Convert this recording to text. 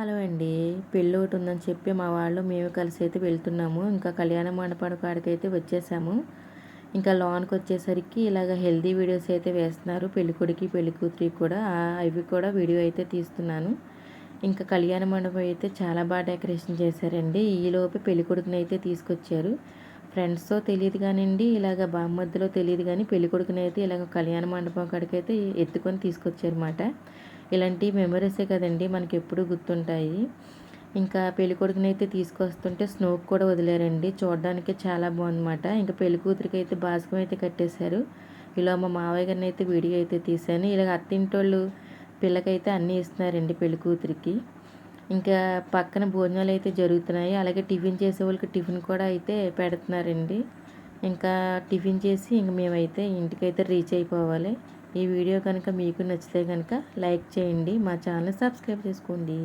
Hello అండి. పెళ్ళి ఒకటి ఉందని చెప్పి మా వాళ్ళు మేము కలిసి అయితే వెళ్తున్నాము. ఇంకా కళ్యాణ మండపం కాడికైతే వచ్చేసాము. ఇంకా లోన్కి వచ్చేసరికి ఇలాగ హెల్దీ వీడియోస్ అయితే వేస్తున్నారు. పెళ్ళికొడికి పెళ్ళి కూతురికి కూడా. అవి కూడా వీడియో అయితే తీస్తున్నాను. ఇంకా కళ్యాణ మండపం అయితే చాలా బాగా డెకరేషన్ చేశారండి. ఈలోపు పెళ్ళి కొడుకుని అయితే తీసుకొచ్చారు. ఫ్రెండ్స్తో తెలియదు కానివ్వండి ఇలాగ బామ్మద్దులో తెలియదు కానీ పెళ్ళి కొడుకుని అయితే ఇలాగ కళ్యాణ మండపం కాడికైతే ఎత్తుకొని తీసుకొచ్చారన్నమాట. ఇలాంటి మెమరీసే కదండి మనకి ఎప్పుడూ గుర్తుంటాయి. ఇంకా పెళ్ళికొడుకునైతే అయితే తీసుకొస్తుంటే స్నోక్ కూడా వదిలేరండి. చూడడానికి చాలా బాగుందన్నమాట. ఇంకా పెళ్ళి కూతురికి అయితే బాస్కం అయితే కట్టేశారు. ఇలా మా మావయ్య గారిని అయితే వీడియో అయితే తీశాను. ఇలా అత్తింటోళ్ళు పిల్లకైతే అన్నీ ఇస్తున్నారండి పెళ్ళి కూతురికి. ఇంకా పక్కన భోజనాలు అయితే జరుగుతున్నాయి. అలాగే టిఫిన్ చేసే వాళ్ళకి టిఫిన్ కూడా అయితే పెడుతున్నారండి. ఇంకా టిఫిన్ చేసి ఇంక మేమైతే ఇంటికైతే రీచ్ అయిపోవాలి. ఈ వీడియో కనుక మీకు నచ్చితే కనుక లైక్ చేయండి మా ఛానల్ సబ్స్క్రైబ్ చేసుకోండి.